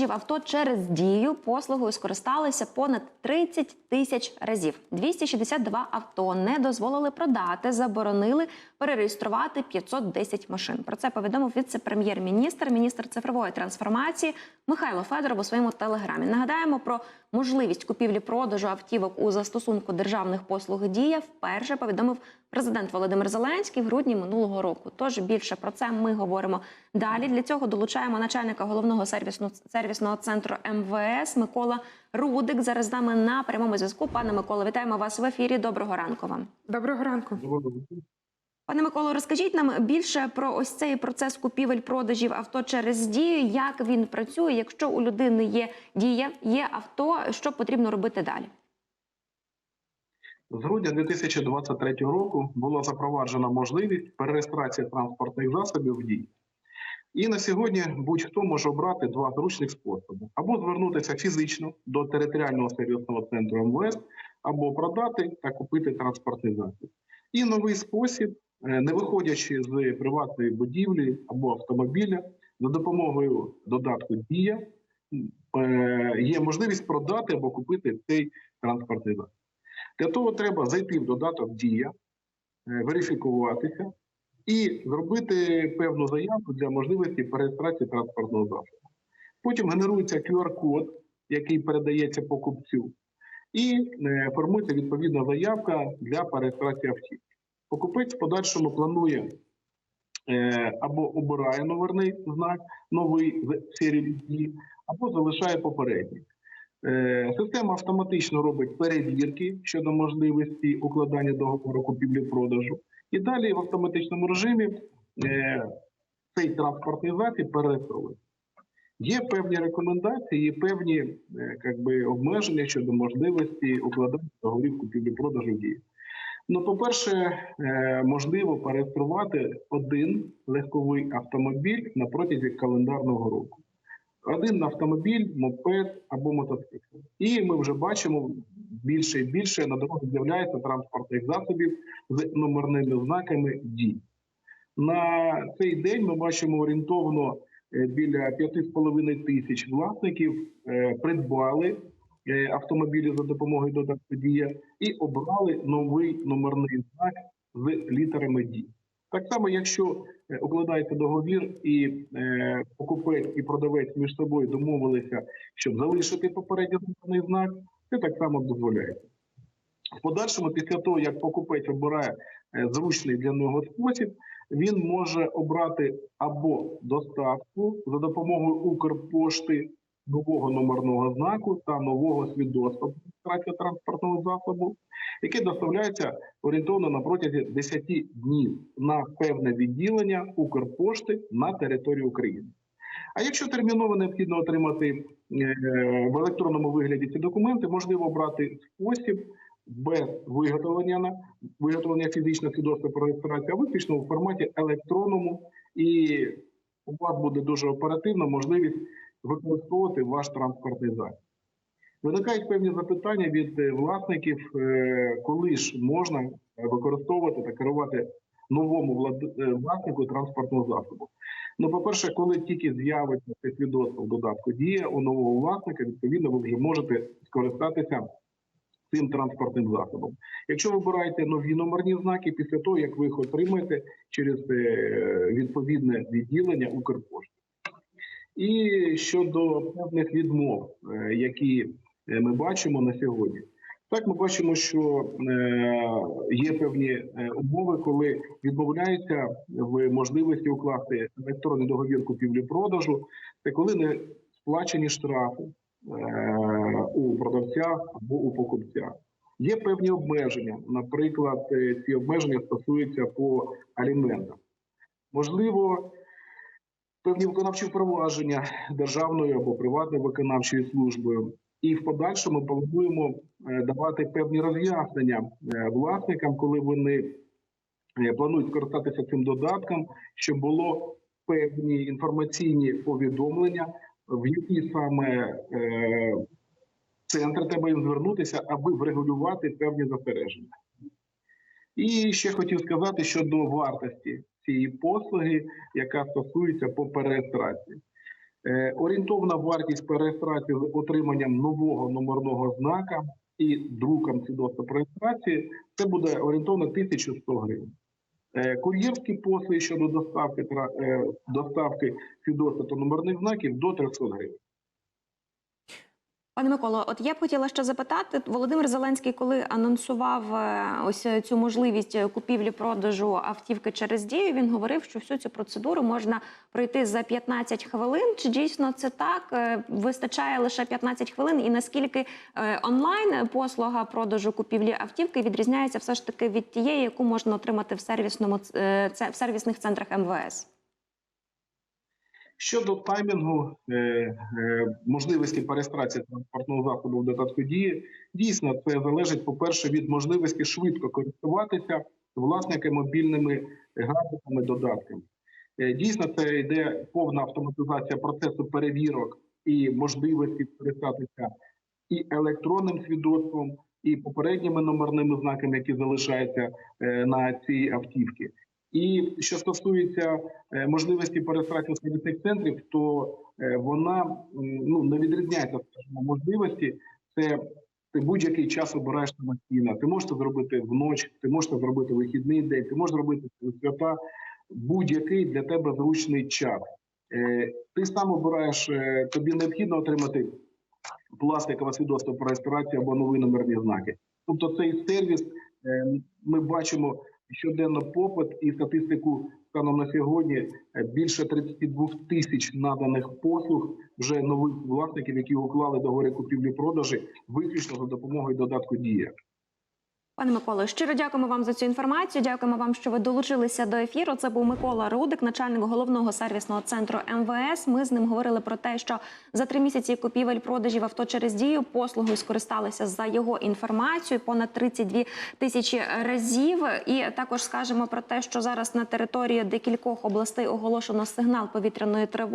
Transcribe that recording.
продажів авто через дію послугою скористалися понад 30 тисяч разів. 262 авто не дозволили продати, заборонили перереєструвати 510 машин. Про це повідомив віце-прем'єр-міністр, міністр цифрової трансформації Михайло Федоров у своєму телеграмі. Нагадаємо про можливість купівлі-продажу автівок у застосунку державних послуг Дія вперше повідомив президент Володимир Зеленський в грудні минулого року. Тож більше про це ми говоримо далі. Для цього долучаємо начальника головного сервісного сервісного центру МВС Микола Рудик. Зараз з нами на прямому зв'язку. Пане Миколо, вітаємо вас в ефірі. Доброго ранку вам. Доброго ранку. Пане Миколо, розкажіть нам більше про ось цей процес купівель-продажів авто через дію. Як він працює? Якщо у людини є дія, є авто, що потрібно робити далі? З грудня 2023 року була запроваджена можливість перереєстрації транспортних засобів в дії. І на сьогодні будь-хто може обрати два зручних способи: або звернутися фізично до територіального сервісного центру МВС, або продати та купити транспортний засіб. І новий спосіб, е, не виходячи з приватної будівлі або автомобіля, за допомогою додатку Дія е, є можливість продати або купити цей транспортний засіб. Для того треба зайти в додаток Дія, е, верифікуватися і зробити певну заявку для можливості перереєстрації транспортного засобу. Потім генерується QR-код, який передається покупцю, і е, формується відповідна заявка для перереєстрації автівки. Покупець в подальшому планує е, або обирає номерний знак, новий в серії або залишає попередній. Е, Система автоматично робить перевірки щодо можливості укладання договору купівлі-продажу. І далі в автоматичному режимі е, цей транспортний засіб перереєстровує. Є певні рекомендації, є певні е, как би, обмеження щодо можливості укладання договорів купівлі-продажу дії. Ну, по-перше, е, можливо перереєструвати один легковий автомобіль на протязі календарного року один автомобіль, мопед або мотоцикл. І ми вже бачимо більше і більше на дорогах з'являється транспортних засобів з номерними знаками дій. На цей день ми бачимо орієнтовно е, біля 5,5 тисяч власників е, придбали е, автомобілі за допомогою додатку дія і обрали новий номерний знак з літерами дій. Так само, якщо укладається договір, і е, покупець і продавець між собою домовилися, щоб залишити попередньо заданий знак, це так само дозволяється. В подальшому, після того, як покупець обирає е, зручний для нього спосіб, він може обрати або доставку за допомогою Укрпошти нового номерного знаку та нового свідоцтва про транспортного засобу, яке доставляється орієнтовно на протязі 10 днів на певне відділення Укрпошти на території України. А якщо терміново необхідно отримати е, в електронному вигляді ці документи, можливо обрати спосіб без виготовлення виготовлення фізичного свідоцтва про реєстрацію, а виключно у форматі електронному, і у вас буде дуже оперативна можливість використовувати ваш транспортний засіб. Виникають певні запитання від е, власників, е, коли ж можна використовувати та керувати новому е, власнику транспортного засобу. Ну, по-перше, коли тільки з'явиться це свідоцтво в додатку дія у нового власника, відповідно, ви вже можете скористатися цим транспортним засобом. Якщо ви обираєте нові номерні знаки, після того як ви їх отримаєте через відповідне відділення Укрпошти. І щодо певних відмов, е, які е, ми бачимо на сьогодні. Так, ми бачимо, що е, є певні умови, коли відмовляються в можливості укласти електронний договір купівлі-продажу, це коли не сплачені штрафи у продавця або у покупця. Є певні обмеження. Наприклад, ці обмеження стосуються по аліментам. Можливо, певні виконавчі впровадження державною або приватною виконавчою службою. І в подальшому плануємо е, давати певні роз'яснення е, власникам, коли вони е, планують скористатися цим додатком, щоб було певні інформаційні повідомлення, в які саме центри треба їм звернутися, аби врегулювати певні застереження. І ще хотів сказати щодо вартості цієї послуги, яка стосується по перереєстрації. Е, Орієнтовна вартість перереєстрації з отриманням нового номерного знака і друком свідоцтва про реєстрації це буде орієнтовно 1100 гривень. Е, Кур'єрські послуги щодо доставки е, доставки свідоцтва та номерних знаків до 300 гривень. Пане Миколо, от я б хотіла ще запитати, Володимир Зеленський, коли анонсував е, ось цю можливість купівлі-продажу автівки через дію, він говорив, що всю цю процедуру можна пройти за 15 хвилин. Чи дійсно це так? Е, Вистачає лише 15 хвилин? І наскільки е, онлайн послуга продажу купівлі автівки відрізняється все ж таки від тієї, яку можна отримати в сервісному е, в сервісних центрах МВС? Щодо таймінгу е, е, можливості перереєстрації транспортного засобу в додатку дії, дійсно це залежить, по-перше, від можливості швидко користуватися власниками мобільними гаджетами, додатками. Е, Дійсно, це йде повна автоматизація процесу перевірок і можливості скористатися і електронним свідоцтвом, і попередніми номерними знаками, які залишаються на цій автівці. І що стосується е, можливості перереєстрації сервісних центрів, то е, вона ну не відрізняється скажімо, можливості. Це ти будь-який час обираєш самостійно. Ти можеш це зробити вночі, ти можеш це зробити вихідний день, ти можеш зробити свята. Будь-який для тебе зручний час. Е, Ти сам обираєш, тобі необхідно отримати пластикове свідоцтво про реєстрацію або нові номерні знаки. Тобто цей сервіс ми бачимо щоденно попит і статистику станом на сьогодні е, більше 32 тисяч наданих послуг вже нових власників, які уклали договори купівлі-продажі, виключно за допомогою додатку Дія. Пане Миколо, щиро дякуємо вам за цю інформацію. Дякуємо вам, що ви долучилися до ефіру. Це був Микола Рудик, начальник головного сервісного центру МВС. Ми з ним говорили про те, що за три місяці купівель продажів авто через дію послугою скористалися за його інформацією понад 32 тисячі разів. І також скажемо про те, що зараз на території декількох областей оголошено сигнал повітряної тривоги.